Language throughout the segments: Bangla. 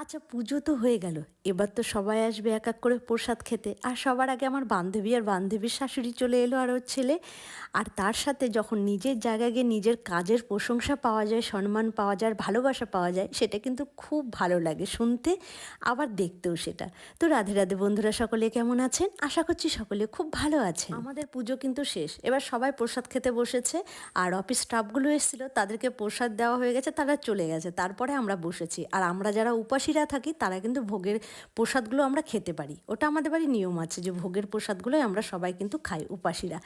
আচ্ছা পুজো তো হয়ে গেল। এবার তো সবাই আসবে এক এক করে প্রসাদ খেতে। আর সবার আগে আমার বান্ধবী আর বান্ধবীর শাশুড়ি চলে এলো আর ওর ছেলে। আর তার সাথে যখন নিজের জায়গায় গিয়ে নিজের কাজের প্রশংসা পাওয়া যায়, সম্মান পাওয়া যায় আর ভালোবাসা পাওয়া যায়, সেটা কিন্তু খুব ভালো লাগে শুনতে, আবার দেখতেও সেটা। তো রাধে রাধে বন্ধুরা, সকলে কেমন আছেন? আশা করছি সকলে খুব ভালো আছেন। আমাদের পুজো কিন্তু শেষ। এবার সবাই প্রসাদ খেতে বসেছে আর অফিস স্টাফগুলো এসেছিল, তাদেরকে প্রসাদ দেওয়া হয়ে গেছে, তারা চলে গেছে। তারপরে আমরা বসেছি। আর আমরা যারা উপাসীরা থাকি, তারা কিন্তু ভোগের প্রসাদগুলো আমরা খেতে পারি। ওটা আমাদের বাড়ি নিয়ম আছে যে ভোগের প্রসাদগুলোই আমরা সবাই কিন্তু খাই উপাসীরা।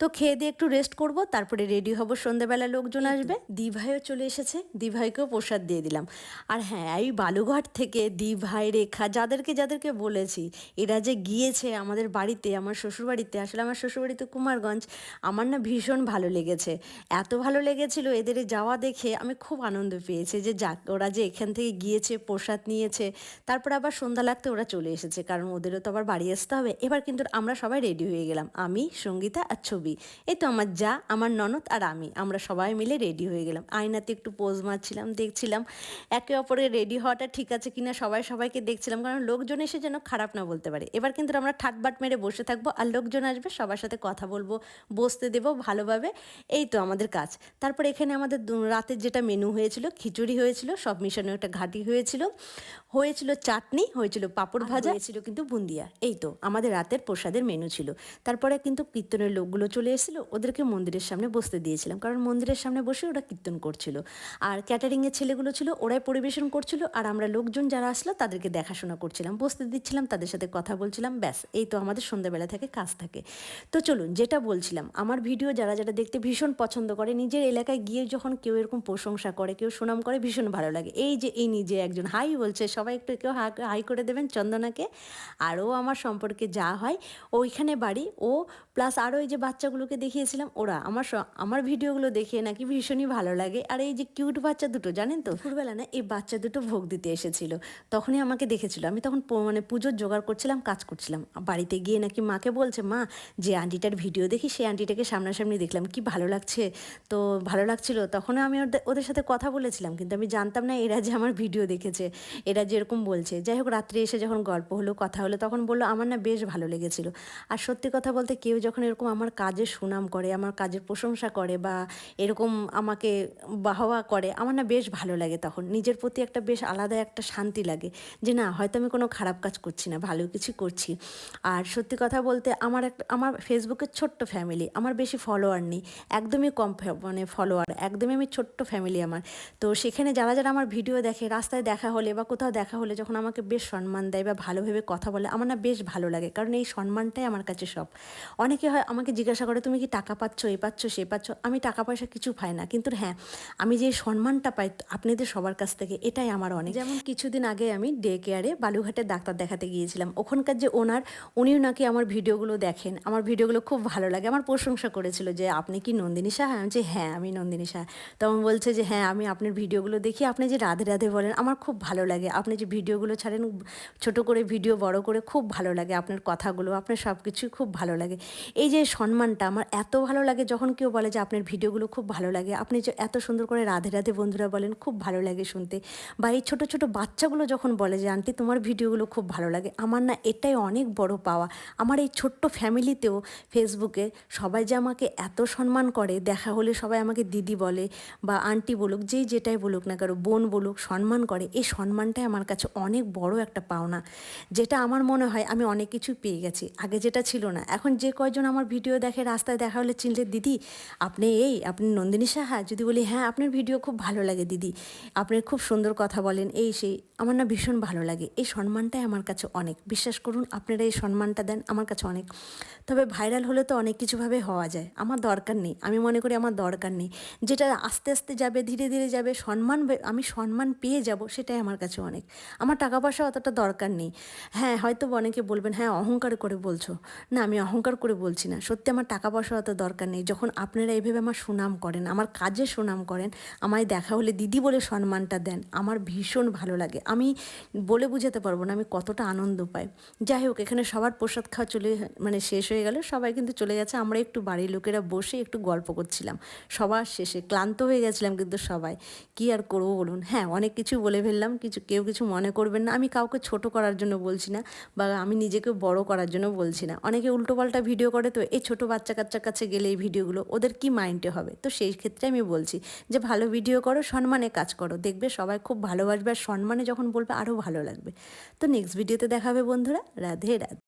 তো খেয়ে দিয়ে একটু রেস্ট করব তারপরে রেডি হব সন্ধ্যেবেলা লোকজন আসবে। দিভাইও চলে এসেছে দিভাইকেও প্রসাদ দিয়ে দিলাম। আর হ্যাঁ এই বালুঘাট থেকে দিভাই রেখা যাদেরকে যাদেরকে বলেছি এরা যে গিয়েছে আমাদের বাড়িতে আমার শ্বশুরবাড়িতে আসলে আমার শ্বশুরবাড়িতে কুমারগঞ্জ আমার না ভীষণ ভালো লেগেছে। এত ভালো লেগেছিল এদের যাওয়া দেখে আমি খুব আনন্দ পেয়েছি যে যাক ওরা যে এখান থেকে গিয়েছে প্রসাদ নিয়েছে তারপর আবার সন্ধ্যা লাগতে ওরা চলে এসেছে, কারণ ওদেরও তো আবার বাড়ি আসতে হবে। এবার কিন্তু আমরা সবাই রেডি হয়ে গেলাম। আমি, সঙ্গীতা আর ছবি। এই তো আমার যা, আমার ননদ আর আমি। আমরা সবাই মিলে রেডি হয়ে গেলাম। আয়নাতে একটু পোজ মারছিলাম, দেখছিলাম। একে অপরের রেডি হওয়াটা ঠিক আছে কিনা সবাই সবাইকে দেখছিলাম, কারণ লোকজন এসে যেন খারাপ না বলতে পারে। এবার কিন্তু আমরা ঠাটবাট মেরে বসে থাকব আর লোকজন আসবে, সবার সাথে কথা বলব, বসতে দেবো ভালোভাবে। এই তো আমাদের কাজ। তারপর এখানে আমাদের রাতের যেটা মেনু হয়েছিল, খিচুড়ি হয়েছিল, সব মিশানো একটা ঘাটি হয়েছিল। হয়েছিল চাটনি হয়েছিল পাঁপড় ভাজা হয়েছিল কিন্তু বুন্দিয়া। এই তো আমাদের রাতের প্রসাদের মেনু ছিল। তারপরে কিন্তু কীর্তনের লোকগুলো চলে এসেছিল ওদেরকে মন্দিরের সামনে বসতে দিয়েছিলাম। কারণ মন্দিরের সামনে বসে ওরা কীর্তন করছিল। আর ক্যাটারিংয়ের ছেলেগুলো ছিল ওরাই পরিবেশন করছিল আর আমরা লোকজন যারা আসলো তাদেরকে দেখাশোনা করছিলাম বসতে দিচ্ছিলাম তাদের সাথে কথা বলছিলাম ব্যাস এই তো আমাদের সন্ধ্যাবেলা থেকে কাজ থাকে। তো চলুন যেটা বলছিলাম আমার ভিডিও যারা যারা দেখতে ভীষণ পছন্দ করে নিজের এলাকায় গিয়ে যখন কেউ এরকম প্রশংসা করে কেউ সুনাম করে ভীষণ ভালো লাগে। এই যে এই নিজে একজন হাই বলছে সবাই একটু কেউ হাই করে দেবেন চন্দনাকে। আরও আমার সম্পর্কে যা হয়, ওইখানে বাড়ি। ও প্লাস আরও এই যে বাচ্চাগুলোকে দেখিয়েছিলাম, ওরা আমার আমার ভিডিওগুলো দেখিয়ে নাকি ভীষণই ভালো লাগে। আর এই যে কিউট বাচ্চা দুটো, জানেন তো? দুপুরবেলা না এই বাচ্চা দুটো ভোগ দিতে এসেছিল। তখনই আমাকে দেখেছিল। আমি তখন মানে পুজোর জোগাড় করছিলাম, কাজ করছিলাম। বাড়িতে গিয়ে নাকি মাকে বলছে, মা, যে আন্টিটার ভিডিও দেখি, সেই আন্টিটাকে সামনাসামনি দেখলাম। কি ভালো লাগছে? তো ভালো লাগছিল। তখন আমি ওদের সাথে কথা বলেছিলাম, কিন্তু আমি জানতাম না এরা যে আমার ভিডিও দেখেছে। এরা যেরকম বলছে। যাই হোক রাত্রে এসে যখন গল্প হলো, কথা হলো, তখন বলল, আমার না বেশ ভালো লেগেছিল। আর সত্যি কথা বলতে কেউ যখন এরকম আমার কাজের সুনাম করে, আমার কাজের প্রশংসা করে বা এরকম আমাকে বাহবা করে, আমার না বেশ ভালো লাগে তখন। নিজের প্রতি একটা বেশ আলাদা একটা শান্তি লাগে যে, না, হয়তো আমি কোনো খারাপ কাজ করছি না, ভালো কিছু করছি। আর সত্যি কথা বলতে আমার একটা, আমার ফেসবুকের ছোট্ট ফ্যামিলি আমার বেশি ফলোয়ার নেই, একদমই কম মানে ফলোয়ার একদমই আমি ছোট্ট ফ্যামিলি আমার। তো সেখানে যারা যারা আমার ভিডিও দেখে, রাস্তায় দেখা হলে বা কোথাও দেখা হলে, যখন আমাকে বেশ সম্মান দেয় বা ভালোভাবে কথা বলে, আমার না বেশ ভালো লাগে। কারণ এই সম্মানটাই আমার কাছে সব। অনেকে হয় আমাকে জিজ্ঞাসা করে, তুমি কি টাকা পাচ্ছ, এ পাচ্ছ, সে পাচ্ছ? আমি টাকা পয়সা কিছু পাই না। কিন্তু হ্যাঁ আমি যে সম্মানটা পাই আপনাদের সবার কাছ থেকে, এটাই আমার অনেক। যেমন কিছুদিন আগে আমি ডে কেয়ারে বালুঘাটে ডাক্তার দেখাতে গিয়েছিলাম। ওখানকার যে ওনার, উনিও নাকি আমার ভিডিওগুলো দেখেন। আমার ভিডিওগুলো খুব ভালো লাগে। আমার প্রশংসা করেছিল যে, আপনি কি নন্দিনী সাহা? আমি যে হ্যাঁ আমি নন্দিনী সাহা। তখন বলছে যে হ্যাঁ আমি আপনার ভিডিওগুলো দেখি। আপনি যে রাধে রাধে বলেন, আমার খুব ভালো লাগে। আপনি যে ভিডিওগুলো ছাড়েন ছোট করে ভিডিও, বড় করে খুব ভালো লাগে আপনার কথাগুলো, আপনার সব কিছুই খুব ভালো লাগে। এই যে সম্মানটা আমার এত ভালো লাগে যখন কেউ বলে যে আপনার ভিডিওগুলো খুব ভালো লাগে, আপনি যে এত সুন্দর করে রাধে রাধে বন্ধুরা বলেন, খুব ভালো লাগে শুনতে। বা এই ছোট ছোট বাচ্চাগুলো যখন বলে যে, আন্টি, তোমার ভিডিওগুলো খুব ভালো লাগে। আমার না এটাই অনেক বড় পাওয়া। আমার এই ছোট্ট ফ্যামিলিতেও ফেসবুকে সবাই যে আমাকে এত সম্মান করে, দেখা হলে সবাই আমাকে দিদি বলে বা আন্টি বলুক, যেই যেটাই বলুক না কারও বোন বলুক, সম্মান করে, এই সম্মানটাই আমার কাছে অনেক বড় একটা পাওনা। যেটা আমার মনে হয় আমি অনেক কিছু পেয়ে গেছি। আগে যেটা ছিল না। এখন যে কয়জন আমার ভিডিও দেখে রাস্তায় দেখা হলে চিনলে, দিদি, আপনি এই, আপনি নন্দিনী সাহা? যদি বলি হ্যাঁ আপনার ভিডিও খুব ভালো লাগে, দিদি। আপনি খুব সুন্দর কথা বলেন। এই, সেই, আমার না ভীষণ ভালো লাগে। এই সম্মানটাই আমার কাছে অনেক। বিশ্বাস করুন, আপনারা এই সম্মানটা দেন আমার কাছে অনেক। তবে ভাইরাল হলে তো অনেক কিছুভাবে হওয়া যায়। আমার দরকার নেই। আমি মনে করি আমার দরকার নেই। যেটা আস্তে আস্তে যাবে, ধীরে ধীরে যাবে, সম্মান আমি সম্মান পেয়ে যাব, সেটাই আমার কাছে অনেক। আমার টাকা পয়সা অতটা অতটা দরকার নেই। হ্যাঁ হয়তো অনেকে বলবেন হ্যাঁ অহংকার করে বলছো। না, আমি অহংকার করে বলছি না। সত্যি আমার টাকা পয়সা অত দরকার নেই। যখন আপনারা এইভাবে আমার সুনাম করেন, আমার কাজে সুনাম করেন, আমায় দেখা হলে দিদি বলে সম্মানটা দেন, আমার ভীষণ ভালো লাগে। আমি বলে বুঝাতে পারব না আমি কতটা আনন্দ পাই। যাই হোক, এখানে সবার প্রসাদ খাওয়া চলে মানে শেষ হয়ে গেল। সবাই কিন্তু চলে গেছে। আমরা একটু বাড়ির লোকেরা বসে একটু গল্প করছিলাম। সবার শেষে ক্লান্ত হয়ে গেছিলাম কিন্তু সবাই। কি আর করব বলুন? হ্যাঁ অনেক কিছু বলে ফেললাম। কিছু, কেউ কিছু মনে করবেন না। আমি কাউকে ছোট করার জন্য বলছি না বা আমি নিজেকে বড় করার জন্য বলছি না। অনেকে উল্টো পাল্টা ভিডিও করে তো এই ছোট বাচ্চা কাচ্চার কাছে গেলে এই ভিডিওগুলো ওদের কি মাইন্ডে হবে? তো সেই ক্ষেত্রে আমি বলছি যে ভালো ভিডিও করো, সম্মানে কাজ করো। দেখবে সবাই খুব ভালোবাসবে আর সম্মানে যখন বলবে আরও ভালো লাগবে। তো নেক্সট ভিডিওতে দেখাবে বন্ধুরা। রাধে রাধে।